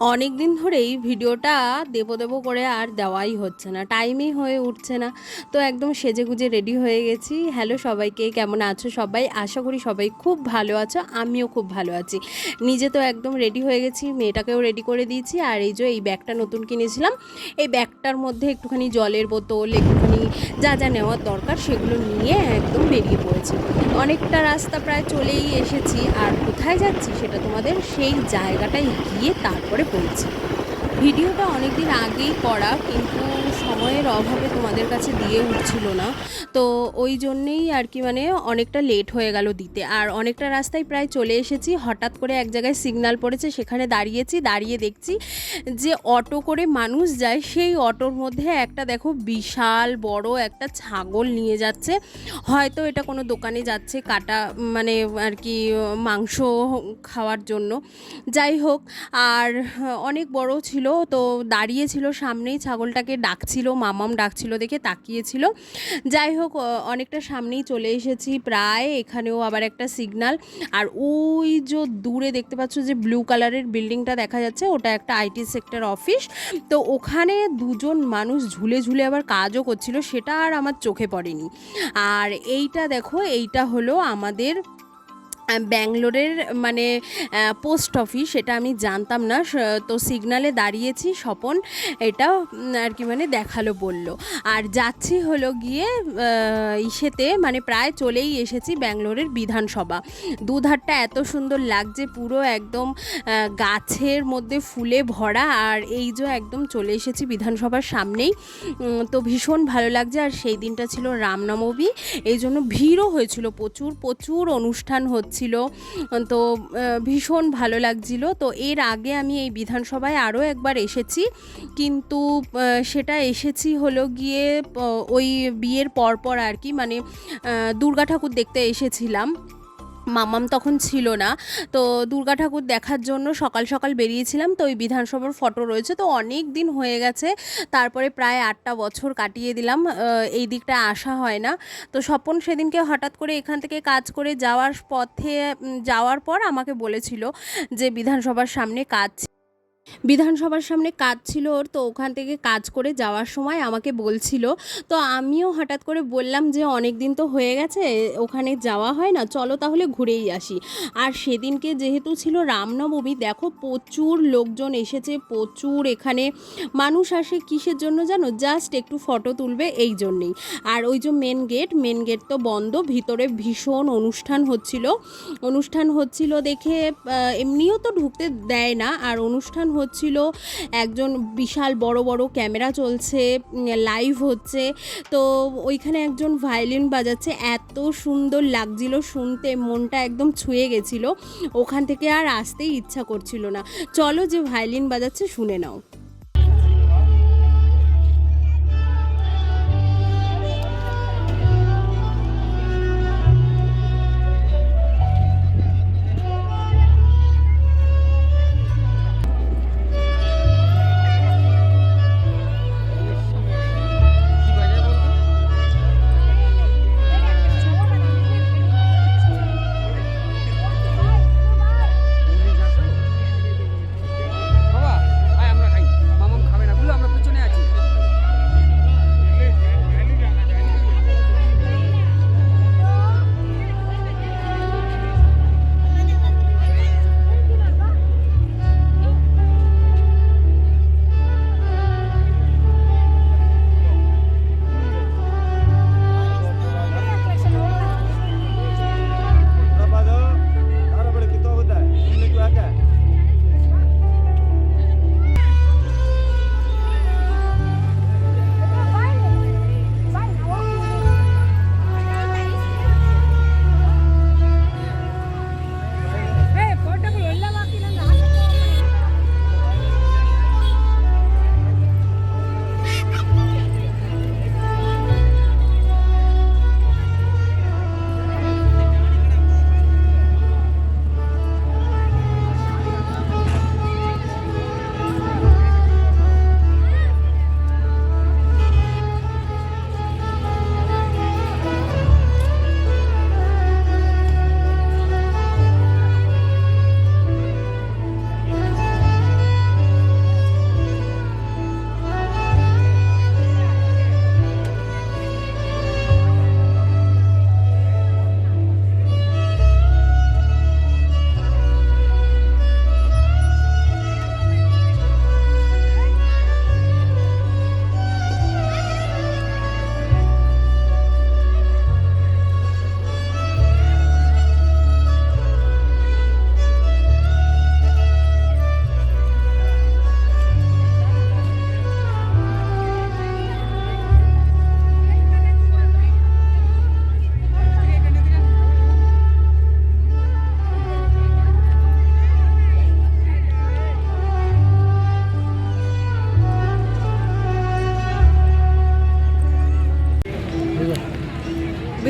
অনেক দিন ধরেই ভিডিওটা দেবো দেবো করে আর দেওয়াই হচ্ছে না, টাইমই হয়ে উঠছে না। তো একদম সেজে গুজে রেডি হয়ে গেছি। হ্যালো সবাইকে, কেমন আছো সবাই? আশা করি সবাই খুব ভালো আছো, আমিও খুব ভালো আছি। নিজে তো একদম রেডি হয়ে গেছি, মেয়েটাকেও রেডি করে দিয়েছি। আর এই যে এই ব্যাগটা নতুন কিনেছিলাম, এই ব্যাগটার মধ্যে একটুখানি জলের বোতল, একটুখানি যা যা নেওয়ার দরকার সেগুলো নিয়ে একদম বেরিয়ে পড়েছি। অনেকটা রাস্তা প্রায় চলেই এসেছি, আর কোথায় যাচ্ছি সেটা তোমাদের সেই জায়গাটায় গিয়ে তারপরে বলছি ভিডিওটা অনেক দিন আগেই করা কিন্তু সময়ের অভাবে তোমাদের কাছে দিয়ে উঠছিল না। তো ওই জন্যেই আর কি মানে অনেকটা লেট হয়ে গেল দিতে। আর অনেকটা রাস্তায় প্রায় চলে এসেছি, হঠাৎ করে এক জায়গায় সিগন্যাল পড়েছে, সেখানে দাঁড়িয়েছি, দাঁড়িয়ে দেখছি যে অটো করে মানুষ যায়, সেই অটোর মধ্যে একটা দেখো বিশাল বড় একটা ছাগল নিয়ে যাচ্ছে। হয়তো এটা কোনো দোকানে যাচ্ছে কাটা মানে আর কি মাংস খাওয়ার জন্য। যাই হোক, আর অনেক বড় ছিল, তো দাঁড়িয়ে ছিল সামনেই, ছাগলটাকে ডাকছিল মামাম ডাকছিল দেখে তাকিয়েছিল। যাই হোক অনেকটা সামনেই চলে এসেছি প্রায়, এখানেও আবার একটা সিগনাল। আর ওই যে দূরে দেখতে পাচ্ছ যে ব্লু কালারের বিল্ডিংটা দেখা যাচ্ছে, ওটা একটা আইটি সেক্টর অফিস। তো ওখানে দুজন মানুষ ঝুলে ঝুলে আবার কাজও করছিল, সেটা আর আমার চোখে পড়েনি। আর এইটা দেখো, এইটা হলো আমাদের ব্যাঙ্গালোরের মানে পোস্ট অফিস সেটা আমি জানতাম না। তো সিগনালে দাঁড়িয়েছি স্বপন, এটা আর কি মানে দেখাল, বলল। আর যাচ্ছি হলো গিয়ে ইসেতে মানে প্রায় চলেই এসেছি ব্যাঙ্গালোরের বিধানসভা। দুধারটা এত সুন্দর লাগছে, পুরো একদম গাছের মধ্যে ফুলে ভরা, আর এই যে একদম চলে এসেছি বিধানসভার সামনেই। তো ভীষণ ভালো লাগছে, আর সেই দিনটা ছিল রামনবমী এই জন্য ভিড়ও হয়েছিল প্রচুর প্রচুর অনুষ্ঠান হচ্ছিল তো ভীষণ ভালো লাগছিল। তো এর আগে আমি এই বিধানসভায় আরও একবার এসেছি। কিন্তু সেটা এসেছি হলো গিয়ে ওই বিয়ের পরপর আর কি মানে দুর্গা ঠাকুর দেখতে এসেছিলাম। মামাম তখন ছিল না। তো দুর্গা ঠাকুর দেখার জন্য সকাল সকাল বেরিয়েছিলাম। তো ওই বিধানসভার ফটো রয়েছে। তো অনেক দিন হয়ে গেছে। তারপরে প্রায় আটটা বছর কাটিয়ে দিলাম। এই দিকটা আসা হয় না। তো স্বপন সেদিনকে হঠাৎ করে এখান থেকে কাজ করে যাওয়ার পথে যাওয়ার পর আমাকে বলেছিল যে বিধানসভার সামনে কাজ বিধানসভার সামনে কাজ ছিল ওর, তো ওখান থেকে কাজ করে যাওয়ার সময় আমাকে বলছিল। তো আমিও হঠাৎ করে বললাম যে অনেক দিন তো হয়ে গেছে, ওখানে যাওয়া হয় না, চলো তাহলে ঘুরেই আসি। আর সেদিনকে যেহেতু ছিল রামনবমী, দেখো প্রচুর লোকজন এসেছে, প্রচুর এখানে মানুষ আসে, কিসের জন্য জানো? জাস্ট একটু ফটো তুলবে, এই জন্যেই। আর ওই যে মেন গেট মেন গেট তো বন্ধ, ভিতরে ভীষণ অনুষ্ঠান হচ্ছিল। অনুষ্ঠান হচ্ছিল দেখে এমনিও তো ঢুকতে দেয় না, আর অনুষ্ঠান হচ্ছিল, একজন বিশাল বড় বড় ক্যামেরা চলছে লাইভ হচ্ছে। তো ওইখানে একজন ভায়োলিন বাজাচ্ছে, এত সুন্দর লাগছিল শুনতে, মনটা একদম ছুঁয়ে গেছিল। ওখান থেকে আর আসতেই ইচ্ছা করছিল না। চলো যে ভায়োলিন বাজাচ্ছে, শুনে নাও।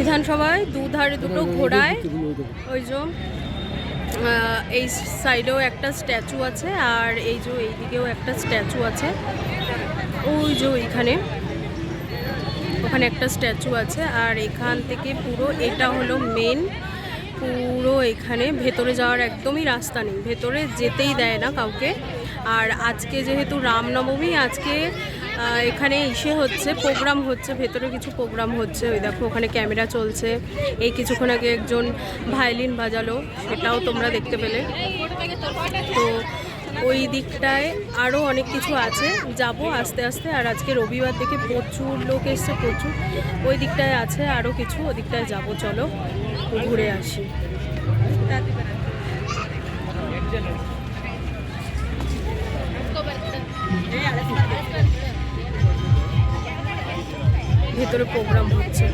বিধানসভায় দুধারে দুটো ঘোড়ায় ওই যে এই সাইডেও একটা স্ট্যাচু আছে আর এই যে এইদিকেও একটা স্ট্যাচু আছে। ওই যে ওইখানে ওখানে একটা স্ট্যাচু আছে আর এখান থেকে পুরো এটা হলো মেন পুরো এখানে ভেতরে যাওয়ার একদমই রাস্তা নেই। ভেতরে যেতেই দেয় না কাউকে। আর আজকে যেহেতু রামনবমী আজকে এখানে ইসে হচ্ছে প্রোগ্রাম হচ্ছে, ভেতরে কিছু প্রোগ্রাম হচ্ছে। ওই দেখো, ওখানে ক্যামেরা চলছে। এই কিছুক্ষণ আগে একজন ভায়োলিন বাজালো, সেটাও তোমরা দেখতে পেলে। তো ওই দিকটায় আরও অনেক কিছু আছে। যাব আস্তে আস্তে, আর আজকে রবিবার থেকে প্রচুর লোক এসছে, প্রচুর। ওই দিকটায় আছে আরও কিছু ওই দিকটায় যাব, চলো। ঘুরে আসি। ভেতরে প্রোগ্রাম হচ্ছে।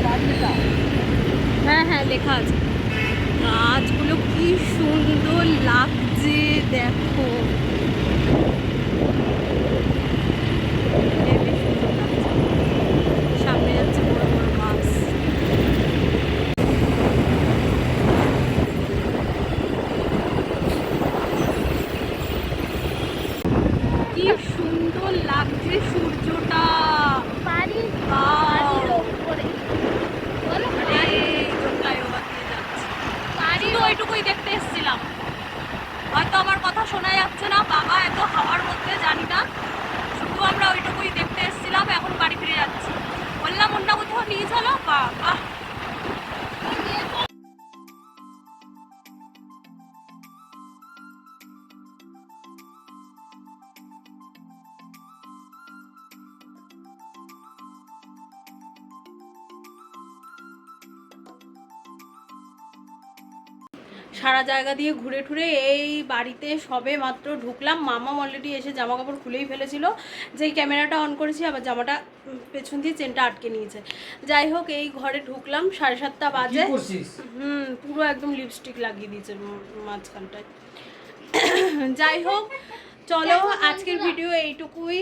ওকে হ্যাঁ হ্ঁ লেখা আছে। গাছগুলো কি সুন্দর লাগছে দেখো। সারা জায়গা দিয়ে ঘুরে টুরে এই বাড়িতে সবে মাত্র ঢুকলাম। মামা অলরেডি এসে জামা কাপড় খুলেই ফেলেছিল। যেই ক্যামেরাটা অন করেছি আবার জামাটা পেছন দিয়ে চেনটা আটকে নিয়েছে। যাই হোক এই ঘরে ঢুকলাম সাড়ে সাতটা বাজে। হুম পুরো একদম লিপস্টিক লাগিয়ে দিয়েছে মাঝখানটায়। যাই হোক চলো আজকের ভিডিও এইটুকুই।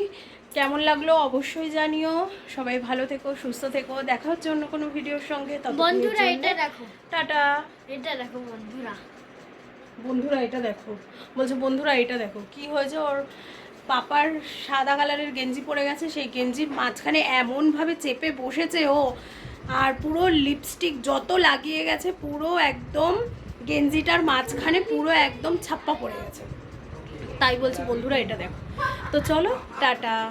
কেমন লাগল অবশ্যই জানিও। সবাই ভালো থেকো সুস্থ থেকো। দেখা হচ্ছে অন্য কোনো ভিডিওর সঙ্গে। বন্ধুরা এটা দেখো। টাটা। এটা দেখো বন্ধুরা। বন্ধুরা এটা দেখো। বলছে বন্ধুরা এটা দেখো। কি হয়েছে? ওর পাপার সাদা কালারের গেঞ্জি পরে গেছে। সেই গেঞ্জির মাঝখানে এমনভাবে চেপে বসেছে ও। আর পুরো লিপস্টিক যত লাগিয়ে গেছে পুরো একদম গেঞ্জিটার মাঝখানে পুরো একদম ছাপ্পা পড়ে গেছে। তাই বলছে বন্ধুরা এটা দেখো। তো চলো টাটা।